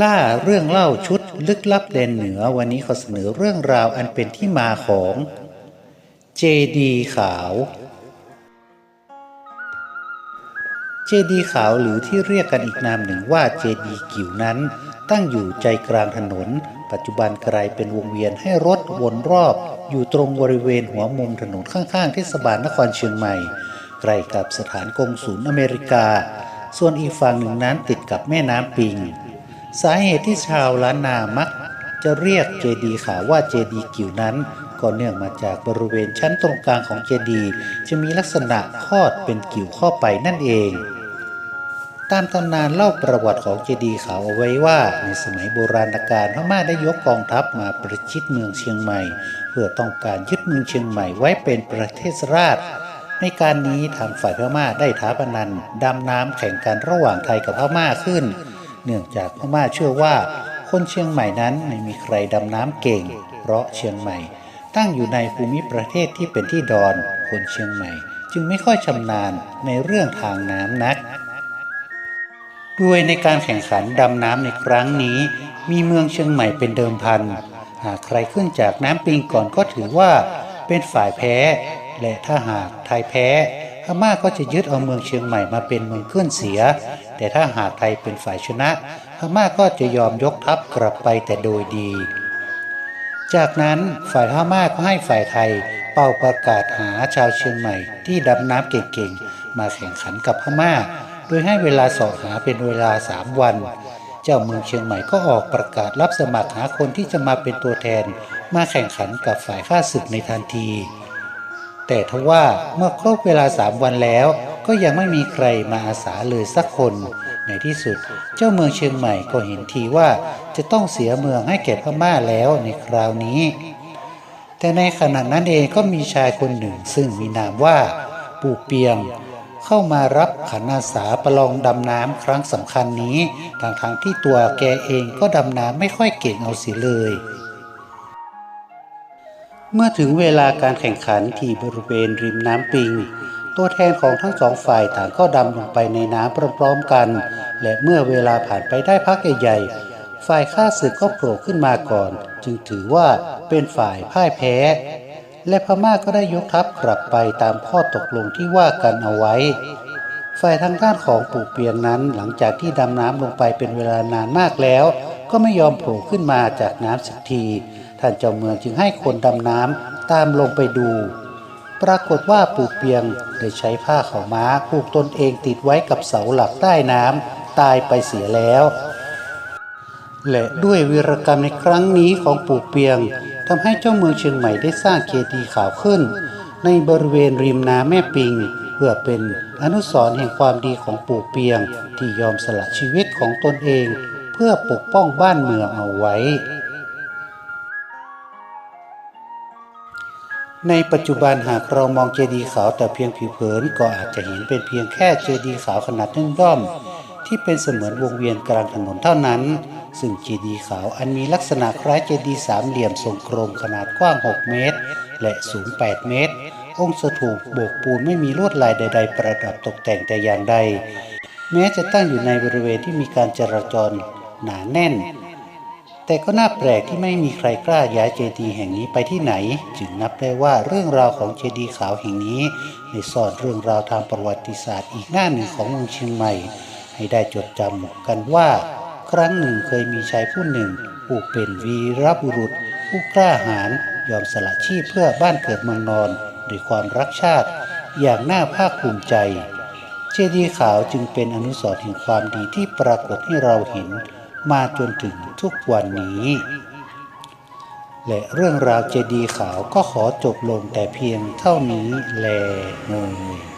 ล่าเรื่องเล่าชุดลึกลับแดนเหนือวันนี้ขอเสนอเรื่องราวอันเป็นที่มาของเจดีขาว เจดีขาวหรือที่เรียกกันอีกนามหนึ่งว่าเจดีกิ๋วนั้น ตั้งอยู่ใจกลางถนน ปัจจุบันกลายเป็นวงเวียนให้รถวนรอบ อยู่ตรงบริเวณหัวมุมถนนข้างๆเทศบาลนครเชียงใหม่ใกล้กับสถานกงศูนย์อเมริกา ส่วนอีกฝั่งหนึ่งนั้นติดกับแม่น้ำปิง สาเหตุที่ชาวล้านนามัก จะเรียกเจดีขาวว่าเจดีกิ๋วนั้น ก็เนื่องมาจากบริเวณชั้นตรงกลางของเจดีจะมีลักษณะคอดเป็นกิ๋วข้าไปนั่นเอง ตามตำนานเล่าประวัติของเจดีขาวเอาไว้ว่า ในสมัยโบราณกาลพม่าได้ยกกองทัพมาประชิดเมืองเชียงใหม่ เพื่อต้องการยึดเมืองเชียงใหม่ไว้เป็นประเทศราชในการนี้ทางฝ่ายพม่าได้ท้าพนันดำน้ำแข่งกันระหว่างไทยกับพม่าขึ้น เนื่องจากพม่าเชื่อว่า คนเชียงใหม่นั้นไม่มีใครดำน้ำเก่ง เพราะเชียงใหม่ ตั้งอยู่ในภูมิประเทศที่เป็นที่ดอน คนเชียงใหม่ จึงไม่ค่อยชำนาญในเรื่องทางน้ำนักด้วยในการแข่งขันดำน้ำในครั้งนี้ มีเมืองเชียงใหม่เป็นเดิมพัน หากใครขึ้นจากน้ำปิงก่อนก็ถือว่าเป็นฝ่ายแพ้ และถ้าหากไทยแพ้พ ม่าก็จะยึดเอาเมืองเชียงใหม่มาเป็นเมืองขึ้นเสีย แต่ถ้าหากไทยเป็นฝ่ายชนะพม่าก็จะยอมยกทัพกลับไปแต่โดยดี จากนั้นฝ่ายพม่าก็ให้ฝ่ายไทยเป่าประกาศหาชาวเชียงใหม่ที่ดำน้ำเก่งๆ มาแข่งขันกับพม่า โดยให้เวลาสอบหาเป็นเวลาสามวัน เจ้าเมืองเชียงใหม่ก็ออกประกาศรับสมัครหาคนที่จะมาเป็นตัวแทน มาแข่งขันกับฝ่ายข้าศึกในทันที แต่ทว่าเมื่อครบเวลาสามวันแล้ว ก็ยังไม่มีใครมาอาสาเลยสักคน ในที่สุดเจ้าเมืองเชียงใหม่ก็เห็นทีว่าจะต้องเสียเมืองให้แก่พม่าแล้วในคราวนี้ แต่ในขณะนั้นเองก็มีชายคนหนึ่งซึ่งมีนามว่า ปู่เปียง เข้ามารับขันอาสาประลองดำน้ำครั้งสำคัญนี้ทางทางๆที่ตัวแกเองก็ดำน้ำไม่ค่อยเก่งเอาเสียเลย เมื่อถึงเวลาการแข่งขันที่บริเวณริมน้ำปิง ตัวแทนของทั้งสองฝ่ายต่างก็ดำลงไปในน้ำพร้อมๆกัน และเมื่อเวลาผ่านไปได้พักใหญ่ๆฝ่ายข้าศึกก็โผล่ขึ้นมาก่อน จึงถือว่าเป็นฝ่ายพ่ายแพ้ และพม่าก็ได้ยกทัพกลับไปตามข้อตกลงที่ว่ากันเอาไว้ ฝ่ายทางด้านของปู่เปียงนั้นหลังจากที่ดำน้ำลงไปเป็นเวลานานมากแล้ว ก็ไม่ยอมโผล่ขึ้นมาจากน้ำสักที ท่านเจ้าเมืองจึงให้คนดำน้ำตามลงไปดู ปรากฏว่าปู่เปียงได้ใช้ผ้าขาวม้าผูกตนเองติดไว้กับเสาหลักใต้น้ำตายไปเสียแล้ว และด้วยวีรกรรมในครั้งนี้ของปู่เปียงทำให้เจ้าเมืองเชียงใหม่ได้สร้างเจดีย์ขาวขึ้น ในบริเวณริมน้ำแม่ปิง เพื่อเป็นอนุสรณ์แห่งความดีของปู่เปียง ที่ยอมสละชีวิตของตนเอง เพื่อปกป้องบ้านเมืองเอาไว้ ในปัจจุบันหากเรามองเจดีย์ขาวแต่เพียงผิวเผินก็อาจจะเห็นเป็นเพียงแค่เจดีย์ขาวขนาดย่อมๆที่เป็นเสมือนวงเวียนกลางถนนเท่านั้น ซึ่งเจดีย์ขาวอันมีลักษณะคล้ายเจดีย์สามเหลี่ยมทรงกลมขนาดกว้าง 6 เมตร และสูง 8 เมตร องค์สถูปโบกปูนไม่มีลวดลายใด ๆ ประดับตกแต่งแต่อย่างใด แม้จะตั้งอยู่ในบริเวณที่มีการจราจรหนาแน่น แต่ก็น่าแปลกที่ไม่มีใครกล้าย้ายเจดีย์แห่งนี้ไปที่ไหน จึงนับได้ว่าเรื่องราวของเจดีย์ขาวแห่งนี้ได้ซ่อนเรื่องราวทางประวัติศาสตร์อีกหน้าหนึ่งของเมืองเชียงใหม่ ให้ได้จดจำกันว่า ครั้งหนึ่งเคยมีชายผู้หนึ่งผู้เป็นวีรบุรุษ ผู้กล้าหาญยอมสละชีพเพื่อบ้านเกิดเมืองนอนด้วยความรักชาติ อย่างน่าภาคภูมิใจ เจดีย์ขาวจึงเป็นอนุสรณ์แห่งความดีที่ปรากฏให้เราเห็น มาจนถึงทุกวันนี้ และเรื่องราวเจดีย์ขาวก็ขอจบลงแต่เพียงเท่านี้แลเงย